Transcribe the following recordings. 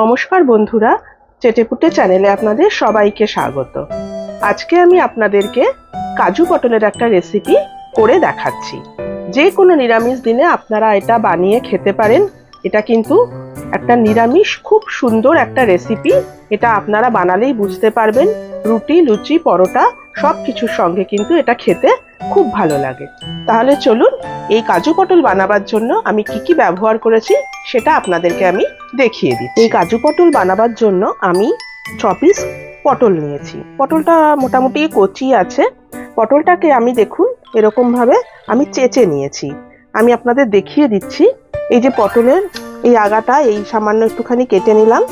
নমস্কার বন্ধুরা, চেটেপুটে চ্যানেলে আপনাদের সবাইকে স্বাগত। আজকে আমি আপনাদেরকে কাজু পটলের একটা রেসিপি করে দেখাচ্ছি। যে কোনো নিরামিষ দিনে আপনারা এটা বানিয়ে খেতে পারেন। এটা কিন্তু একটা নিরামিষ, খুব সুন্দর একটা রেসিপি এটা আপনারা বানালেই বুঝতে পারবেন। রুটি, লুচি, পরোটা সব কিছুর সঙ্গে কিন্তু এটা খেতে খুব ভালো লাগে। তাহলে চলুন এই কাজু পটল বানাবার জন্য আমি কি কি ব্যবহার করেছি সেটা আপনাদেরকে আমি দেখিয়ে দিই এই কাজু পটল বানাবার জন্য আমি ছ পিস পটল নিয়েছি। পটলটা মোটামুটি কচি আছে। পটলটাকে আমি দেখুন, এরকমভাবে আমি চেঁচে নিয়েছি। আমি আপনাদের দেখিয়ে দিচ্ছি, এই যে পটলের এই আগাটা, এই সামান্য একটুখানি কেটে নিলাম,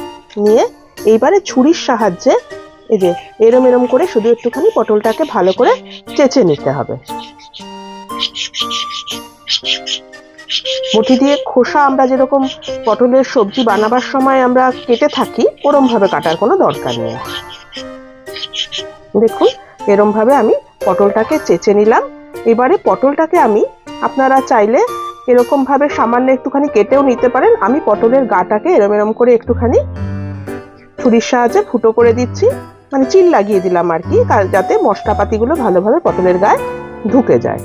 নিয়ে এইবারে ছুরির সাহায্যে এই যে এরম এরম করে শুধু একটুখানি পটলটাকে ভালো করে চেঁচে নিতে হবে। বটি দিয়ে খোসা আমরা যেরকম পটলের সবজি বানাবার সময় আমরা কেটে থাকি ওরম ভাবে কাটার কোনো দরকার নেই। দেখুন এরম ভাবে আমি পটলটাকে চেঁচে নিলাম। এবারে পটলটাকে আমি আপনারা চাইলে এরকম ভাবে সামান্য একটুখানি কেটেও নিতে পারেন। আমি পটলের গাটাকে এরম এরম করে একটুখানি ছুরির সাহায্যে ফুটো করে দিচ্ছি। মানে চিল লাগিয়ে দিলাম আর কা- যাতে মশলাপাতিগুলো ভালোভাবে পটলের গায়ে ঢুকে যায়।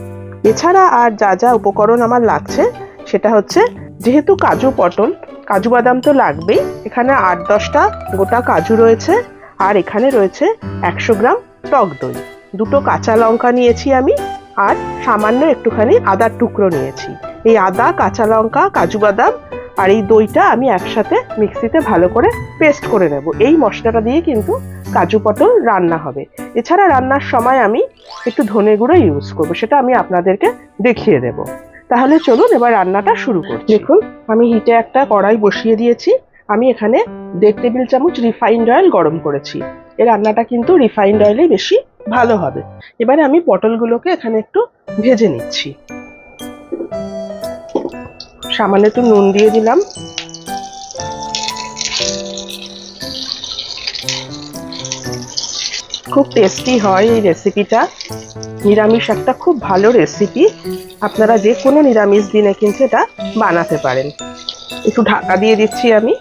এছাড়া আর যা যা উপকরণ আমার লাগছে সেটা হচ্ছে, যেহেতু কাজু পটল, কাজু বাদাম তো লাগবেই, এখানে আট দশটা গোটা কাজু রয়েছে, আর এখানে রয়েছে একশো গ্রাম টক দই। দুটো কাঁচা লঙ্কা নিয়েছি আমি, আর সামান্য একটুখানি আদার টুকরো নিয়েছি। এই আদা, কাঁচা লঙ্কা, কাজু বাদাম, আর এই দইটা আমি একসাথে মিক্সিতে ভালো করে পেস্ট করে নেব। এই মশলাটা দিয়ে কিন্তু কাজু পটল রান্না হবে। এছাড়া রান্নার সময় আমি একটু ধনে গুঁড়ো ইউজ করব, সেটা আমি আপনাদেরকে দেখিয়ে দেব। তাহলে চলুন এবার রান্নাটা শুরু করছি। দেখুন আমি হিটে একটা কড়াই বসিয়ে দিয়েছি। আমি এখানে দেড় টেবিল চামচ রিফাইন্ড অয়েল গরম করেছি। এই রান্নাটা কিন্তু রিফাইন্ড অয়েলেই বেশি ভালো হবে। এবারে আমি পটলগুলোকে এখানে একটু ভেজে নিচ্ছি। সামান্য একটু নুন দিয়ে দিলাম। খুব টেস্টি হয় এই রেসিপিটা নিরামিষ একটা খুব ভালো রেসিপি আপনারা যে কোনো নিরামিষ দিনে কিন্তু এটা বানাতে পারেন। একটু ঢাকা দিয়ে দিচ্ছি আমি।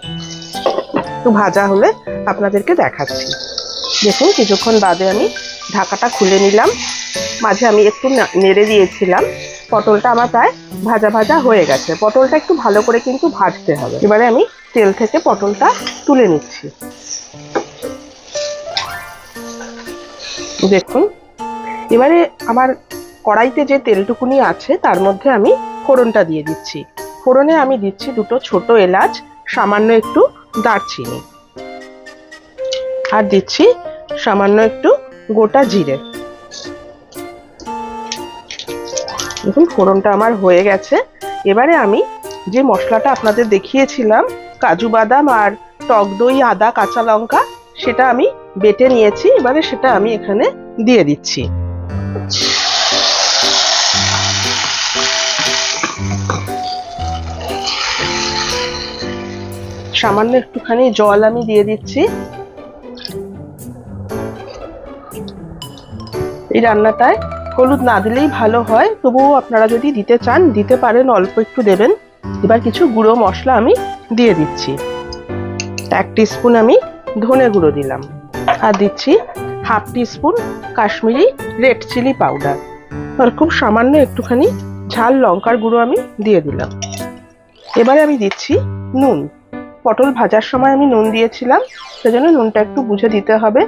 একটু ভাজা হলে আপনাদেরকে দেখাচ্ছি। দেখুন, কিছুক্ষণ বাদে আমি ঢাকাটা খুলে নিলাম। মাঝে আমি একটু নেড়ে দিয়েছিলাম। পটলটা আমার প্রায় ভাজা ভাজা হয়ে গেছে। পটলটা একটু ভালো করে কিন্তু ভাজতে হবে। এবারে আমি তেল থেকে পটলটা তুলে নিচ্ছি। দেখুন, এবারে আমার কড়াইতে যে তেলটুকুনি আছে, তার মধ্যে আমি ফোড়নটা দিয়ে দিচ্ছি। ফোড়নে আমি দিচ্ছি দুটো ছোট এলাচ, সামান্য একটু দারচিনি। আর দিচ্ছি সামান্য একটু গোটা জিরে। দেখুন, ফোড়নটা আমার হয়ে গেছে। এবারে আমি যে মশলাটা আপনাদের দেখিয়েছিলাম, কাজু বাদাম আর টক দই, আদা, কাঁচা লঙ্কা সেটা আমি বেটে নিয়েছি, এবারে সেটা আমি এখানে দিয়ে দিচ্ছি। সামান্য একটুখানি জল আমি দিয়ে দিচ্ছি। এই রান্নাটায় হলুদ না দিলেই ভালো হয়, তবুও আপনারা যদি দিতে চান, দিতে পারেন, অল্প একটু দেবেন। এবার কিছু গুঁড়ো মশলা আমি দিয়ে দিচ্ছি। এক স্পুন আমি ধনে গুঁড়ো দিলাম। আর দিচ্ছি half spoon Kashmiri red chilli powder. আর খুব সামান্য একটুখানি ঝাল লঙ্কার গুঁড়ো আমি দিয়ে দিলাম। এবারে আমি দিচ্ছি নুন। পটল ভাজার সময় আমি নুন দিয়েছিলাম, সেজন্য নুনটা একটু বুঝে দিতে হবে।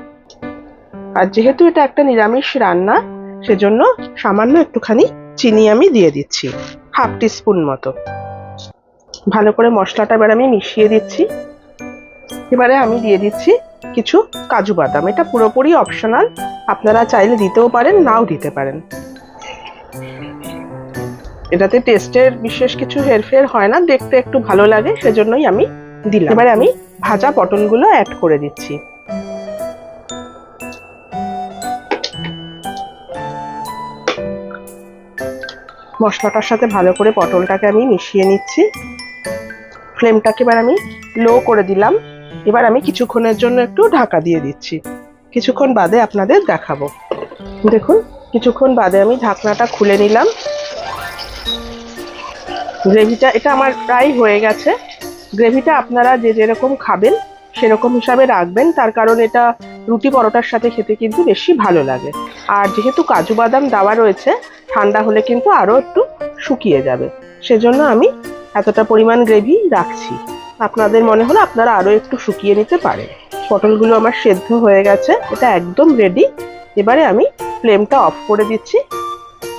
আর যেহেতু এটা একটা নিরামিষ রান্না, সেজন্য সামান্য একটুখানি চিনি আমি দিয়ে দিচ্ছি, হাফ স্পুন মতো। ভালো করে মশলাটা এবার আমি মিশিয়ে দিচ্ছি। এবারে আমি দিয়ে দিচ্ছি কিছু কাজু বাদাম। এটা পুরোপুরি অপশনাল আপনারা চাইলে দিতেও পারেন, নাও দিতে পারেন। এটাতে টেস্টের বিশেষ কিছু হেরফের হয় না, দেখতে একটু ভালো লাগে, সেজন্যই আমি দিলাম। এবারে আমি ভাজা পটলগুলো অ্যাড করে দিচ্ছি। মশলাটার সাথে ভালো করে পটলটাকে আমি মিশিয়ে নিচ্ছি। ফ্লেমটাকে এবার আমি লো করে দিলাম। এবার আমি কিছুক্ষণের জন্য একটু ঢাকা দিয়ে দিচ্ছি। কিছুক্ষণ বাদে আপনাদের দেখাবো। দেখুন, কিছুক্ষণ বাদে আমি ঢাকনাটা খুলে নিলাম। গ্রেভিটা, এটা আমার প্রায় হয়ে গেছে। গ্রেভিটা আপনারা যে যেরকম খাবেন, সেরকম হিসাবে রাখবেন। তার কারণ এটা রুটি পরোটার সাথে খেতে কিন্তু বেশি ভালো লাগে। আর যেহেতু কাজু বাদাম দেওয়া রয়েছে, ঠান্ডা হলে কিন্তু আরও একটু শুকিয়ে যাবে। সেজন্য আমি এতটা পরিমাণ গ্রেভি রাখছি। আপনাদের মনে হলো আপনারা আরও একটু শুকিয়ে নিতে পারেন। পটলগুলো আমার সেদ্ধ হয়ে গেছে, এটা একদম রেডি এবারে আমি ফ্লেমটা অফ করে দিচ্ছি।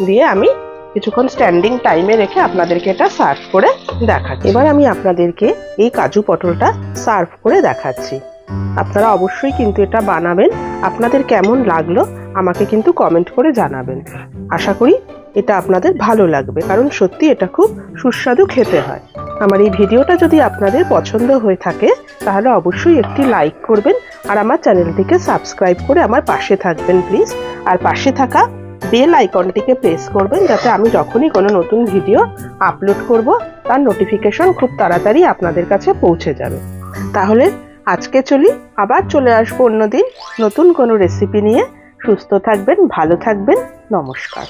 দিয়ে আমি কিছুক্ষণ স্ট্যান্ডিং টাইমে রেখে আপনাদেরকে এটা সার্ভ করে দেখাচ্ছি। এবার আমি আপনাদেরকে এই কাজু পটলটা সার্ভ করে দেখাচ্ছি। আপনারা অবশ্যই কিন্তু এটা বানাবেন। আপনাদের কেমন লাগল আমাকে কিন্তু কমেন্ট করে জানাবেন। আশা করি এটা আপনাদের ভালো লাগবে, কারণ সত্যি এটা খুব সুস্বাদু খেতে হয়। আমার এই ভিডিওটা যদি আপনাদের পছন্দ হয়ে থাকে, তাহলে অবশ্যই একটি লাইক করবেন আর আমার চ্যানেলটিকে সাবস্ক্রাইব করে আমার পাশে থাকবেন প্লিজ আর পাশে থাকা বেল আইকনটিকে প্রেস করবেন যাতে আমি যখনই কোনো নতুন ভিডিও আপলোড করব, তার নোটিফিকেশন খুব তাড়াতাড়ি আপনাদের কাছে পৌঁছে যাবে। তাহলে আজকে চলি, আবার চলে আসব অন্যদিন নতুন কোনো রেসিপি নিয়ে। সুস্থ থাকবেন, ভালো থাকবেন, নমস্কার।